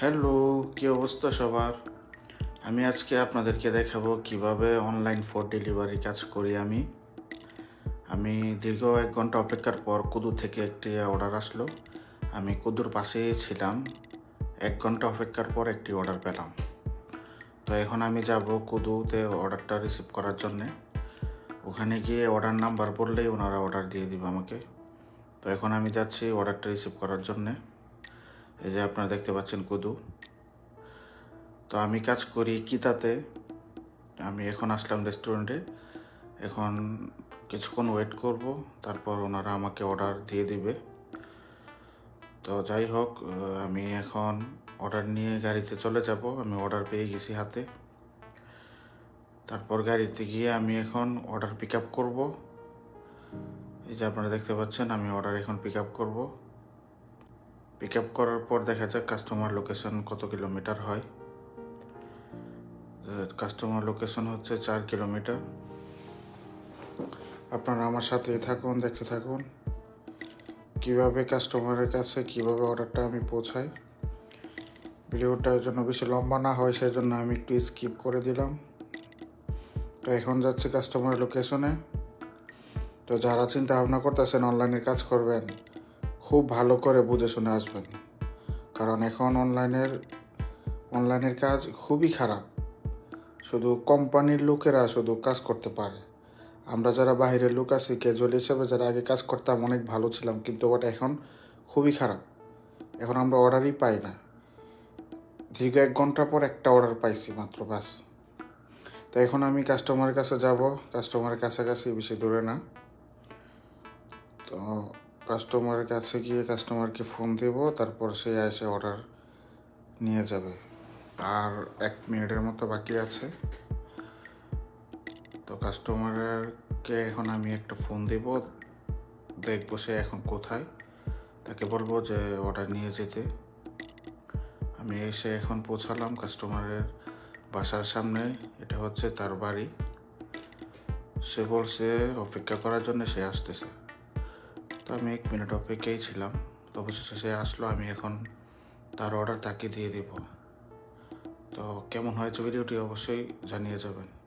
Hello, কি অবস্থা সবার? আমি আজকে আপনাদেরকে দেখাবো কীভাবে অনলাইন ফুড ডেলিভারি কাজ করি আমি। আমি দীর্ঘ এক ঘণ্টা অপেক্ষার পর কুদু থেকে একটি অর্ডার আসলো। আমি কুদুর পাশেই ছিলাম। এক ঘণ্টা অপেক্ষার পর একটি অর্ডার পেলাম। তো এখন আমি যাব কুদুতে অর্ডারটা রিসিভ করার জন্যে। ওখানে গিয়ে অর্ডার নাম্বার বললেই ওনারা অর্ডার দিয়ে দিবে আমাকে। তো এখন আমি যাচ্ছি অর্ডারটা রিসিভ করার জন্যে। এই যে আপনারা দেখতে পাচ্ছেন কুদু। তো আমি কাজ করি কিতাতে। আমি এখন আসলাম রেস্টুরেন্টে। এখন কিছুক্ষণ ওয়েট করব, তারপর ওনারা আমাকে অর্ডার দিয়ে দিবে। তো যাই হোক আমি এখন অর্ডার নিয়ে গাড়িতে চলে যাব। আমি অর্ডার পেয়ে গেছি হাতে। তারপর গাড়িতে গিয়ে আমি এখন অর্ডার পিক আপ করব। এই যে আপনারা দেখতে পাচ্ছেন, আমি অর্ডার এখন পিক আপ করব। পিক আপ করার পর দেখা যাক কাস্টমার লোকেশন কত কিলোমিটার হয়। কাস্টমার লোকেশন হচ্ছে চার কিলোমিটার আপনারা আমার সাথে থাকুন, দেখতে থাকুন। কীভাবে কাস্টমারের কাছে, কীভাবে অর্ডারটা আমি পৌঁছাই। ভিডিওটার জন্য বেশি লম্বা না হয় সেই জন্য আমি একটু স্কিপ করে দিলাম। তো এখন যাচ্ছে কাস্টমার লোকেশনে তো যারা চিন্তা ভাবনা করতেছেন অনলাইনে কাজ করবেন খুব ভালো করে বুঝে শুনে আসবেন। কারণ এখন অনলাইনের অনলাইনের কাজ খুবই খারাপ। শুধু কোম্পানির লোকেরা শুধু কাজ করতে পারে। আমরা যারা বাইরের লোক আছি ক্যাজুয়াল হিসেবে যারা আগে কাজ করতাম, অনেক ভালো ছিলাম, কিন্তু ওটা এখন খুবই খারাপ। এখন আমরা অর্ডারই পাই না। দীর্ঘ এক ঘণ্টা পর একটা অর্ডার পাইছি মাত্র বাস তো এখন আমি কাস্টমারের কাছে যাব। কাস্টমারের কাছাকাছি, বেশি দূরে না। তো কাস্টমারের কাছে গিয়ে কাস্টমারকে ফোন দেব, তারপর সে এসে অর্ডার নিয়ে যাবে। আর এক মিনিটের মতো বাকি আছে। তো কাস্টমারকে এখন আমি একটা ফোন দেব, দেখব সে এখন কোথায়। তাকে বলব যে অর্ডার নিয়ে যেতে। আমি এসে এখন পৌঁছালাম কাস্টমারের বাসার সামনে, এটা হচ্ছে তার বাড়ি। সে বলছে, অপেক্ষা করার জন্য সে আসতেছে। তো আমি এক মিনিট অপেক্ষায় ছিলাম। তো অবশেষে সে আসলো, আমি এখন তার অর্ডার তাকে দিয়ে দিব। তো কেমন হয়েছে ভিডিওটি অবশ্যই জানিয়ে যাবেন।